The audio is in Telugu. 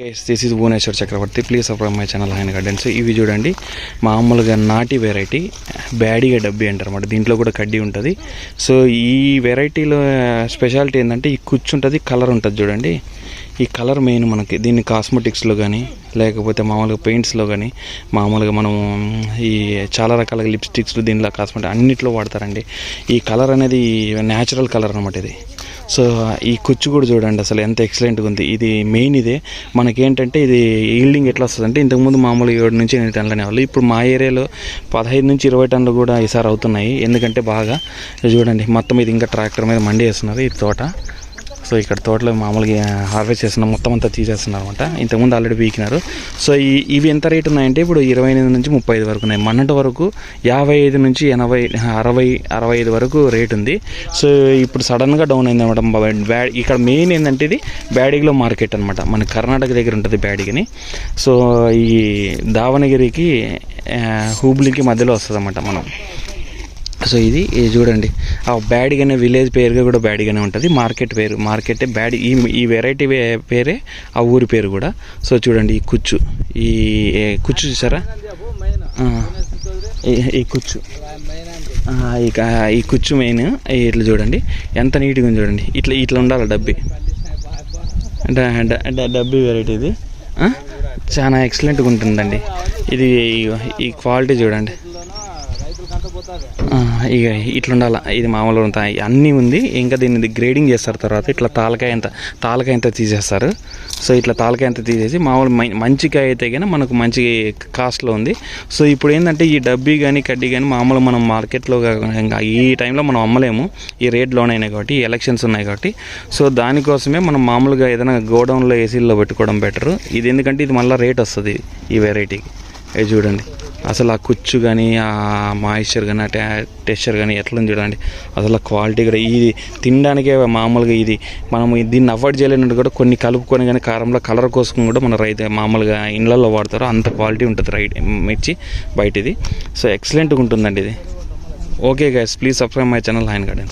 This is Bhuvaneshwar Chakravarthy please subscribe my channel ఆయన గార్డెన్స్ ఇవి చూడండి మామూలుగా నాటి వెరైటీ బ్యాడీగా డబ్బి అంటారు దీంట్లో కూడా కడ్డీ ఉంటుంది. సో ఈ వెరైటీలో స్పెషాలిటీ ఏంటంటే ఈ కుచ్చు ఉంటుంది కలర్ ఉంటుంది చూడండి. ఈ కలర్ మెయిన్ మనకి దీన్ని కాస్మెటిక్స్లో కానీ లేకపోతే మామూలుగా పెయింట్స్లో కానీ మామూలుగా మనం ఈ చాలా రకాల లిప్స్టిక్స్ దీనిలో కాస్మెటిక్ అన్నిట్లో వాడతారండి. ఈ కలర్ అనేది న్యాచురల్ కలర్ అనమాట ఇది. సో ఈ కుచ్చు కూడా చూడండి అసలు ఎంత ఎక్సలెంట్గా ఉంది. ఇది మెయిన్ ఇదే. మనకేంటంటే ఇది ఈల్డింగ్ ఎట్లా వస్తుంది అంటే ఇంతకుముందు మామూలుగా ఏడు నుంచి ఎనిమిది టన్నులు అనేవాళ్ళు ఇప్పుడు మా ఏరియాలో పదహైదు నుంచి ఇరవై టన్నులు కూడా ఈసారి అవుతున్నాయి. ఎందుకంటే బాగా చూడండి మొత్తం ఇది ఇంకా ట్రాక్టర్ మీద మండి వేస్తున్నారు ఈ తోట. సో ఇక్కడ తోటలో మామూలుగా హార్వెస్ట్ చేసిన మొత్తం అంతా తీసేస్తున్నారు అనమాట ఇంతకుముందు ఆల్రెడీ పీకినారు. సో ఈ ఇవి ఎంత రేట్ ఉన్నాయంటే ఇప్పుడు ఇరవై ఎనిమిది నుంచి ముప్పై ఐదు వరకు ఉన్నాయి. మొన్నటి వరకు యాభై ఐదు నుంచి ఎనభై అరవై అరవై ఐదు వరకు రేట్ ఉంది. సో ఇప్పుడు సడన్గా డౌన్ అయింది అనమాట బ్యా ఇక్కడ మెయిన్ ఏంటంటే ఇది బ్యాడిగిలో మార్కెట్ అనమాట మన కర్ణాటక దగ్గర ఉంటుంది బ్యాడిగిని. సో ఈ దావణగిరికి హూబ్లీకి మధ్యలో వస్తుంది అనమాట మనం. సో ఇది ఇది చూడండి. ఆ బ్యాడ్గానే విలేజ్ పేరుగా కూడా బ్యాడిగానే ఉంటుంది. మార్కెట్ పేరు మార్కెట్ బ్యాడ్ ఈ ఈ వెరైటీ పేరే ఆ ఊరి పేరు కూడా. సో చూడండి ఈ కుచ్చు ఈ కుచ్చు చూసారా? ఈ- ఈ కుచ్చు. ఇక ఈ కుచ్చు మెయిన్ ఇట్లా చూడండి. ఎంత నీట్గా ఉంది చూడండి. ఇట్లా ఇట్లా ఉండాలి డబ్బి. అంటే డబ్బి వెరైటీ ఇది. చాలా ఎక్సలెంట్గా ఉంటుందండి. ఇది ఈ క్వాలిటీ చూడండి. ఇక ఇట్లుండాలా ఇది మామూలుగా ఉంటాయి అన్నీ ఉంది ఇంకా దీన్ని గ్రేడింగ్ చేస్తారు తర్వాత ఇట్లా తాలకాయ ఎంత తాలకాయ ఎంత తీసేస్తారు. సో ఇట్లా తాలకాయ ఎంత తీసేసి మామూలు మంచికాయ అయితే కానీ మనకు మంచి కాస్ట్లో ఉంది. సో ఇప్పుడు ఏంటంటే ఈ డబ్బీ కానీ కడ్డీ కానీ మామూలు మనం మార్కెట్లో ఇంకా ఈ టైంలో మనం అమ్మలేము. ఈ రేట్లోనైనా కాబట్టి ఈ ఎలక్షన్స్ ఉన్నాయి కాబట్టి. సో దానికోసమే మనం మామూలుగా ఏదైనా గోడౌన్లో ఏసీల్లో పెట్టుకోవడం బెటర్. ఇది ఎందుకంటే ఇది మళ్ళీ రేట్ వస్తుంది ఈ వెరైటీకి ఇది చూడండి. అసలు ఆ కుచ్చు కానీ ఆ మాయిశ్చర్ కానీ ఆ టెక్స్చర్ కానీ ఎట్లా ఉంది చూడండి. అసలు ఆ క్వాలిటీ కూడా ఇది తినడానికే మామూలుగా ఇది. మనం దీన్ని అవాయిడ్ చేయలేనట్టు కూడా కొన్ని కలుపుకొని కానీ కారంలో కలర్ కోసం కూడా మన రైతు మామూలుగా ఇండ్లలో వాడతారు. అంత క్వాలిటీ ఉంటుంది రైట్ మిర్చి బయట ఇది సో ఎక్సలెంట్గా ఉంటుందండి ఇది. Okay guys please subscribe my channel ఆయన గార్డెన్స్